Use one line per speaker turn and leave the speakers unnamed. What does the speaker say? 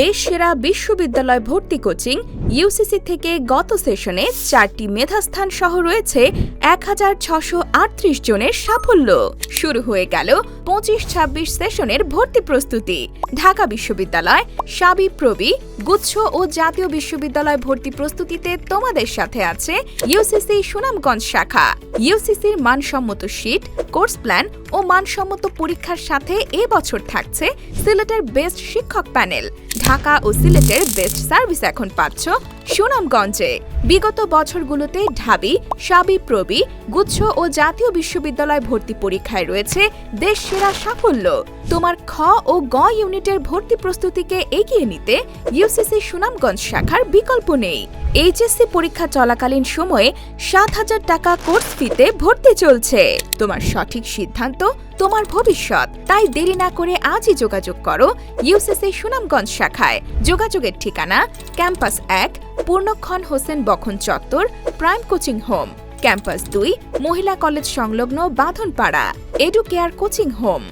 দেশ সেরা বিশ্ববিদ্যালয় ভর্তি কোচিং ইউসিসি থেকে গত সেশনে চারটি মেধাস্থান সহ রয়েছে এক হাজার ছশো আটত্রিশ জনের সাফল্য। শুরু হয়ে গেল পঁচিশ ছাব্বিশ সেশনের ভর্তি প্রস্তুতি। ঢাকা বিশ্ববিদ্যালয় সাবি প্রবি গুচ্ছ ও জাতীয় বিশ্ববিদ্যালয় ভর্তি প্রস্তুতিতে তোমাদের সাথে আছে ইউসিসি সুনামগঞ্জ শাখা। ইউসিসির মানসম্মত শীট, কোর্স প্ল্যান ও মানসম্মত পরীক্ষার সাথে এ বছর থাকছে সিলেটের বেস্ট শিক্ষক প্যানেল। ঢাকা ও সিলেটের বেস্ট সার্ভিস এখন পাচ্ছ সুনামগঞ্জে। বিগত বছরগুলোতে ঢাবি, সাবি, প্রবি, গুচ্ছ ও জাতীয় বিশ্ববিদ্যালয় ভর্তি পরীক্ষায় রয়েছে দেশ সেরা সাফল্য। তোমার খ ও গ ইউনিটের ভর্তি প্রস্তুতিকে এগিয়ে নিতে ইউসিসি সুনামগঞ্জ শাখার বিকল্প নেই। এইচএসসি পরীক্ষা চলাকালীন সময়ে সাত হাজার টাকা কোর্স ফিতে ভর্তি চলছে। তোমার সঠিক সিদ্ধান্ত, তোমার ভবিষ্যৎ। তাই দেরি না করে আজই যোগাযোগ করো ইউসিসি সুনামগঞ্জ শাখায়। যোগাযোগের ঠিকানা, ক্যাম্পাস এক পূর্ণক্ষণ হোসেন বখন চত্বর, প্রাইম কোচিং হোম। ক্যাম্পাস দুই, মহিলা কলেজ সংলগ্ন বাঁধনপাড়া। Educare coaching home.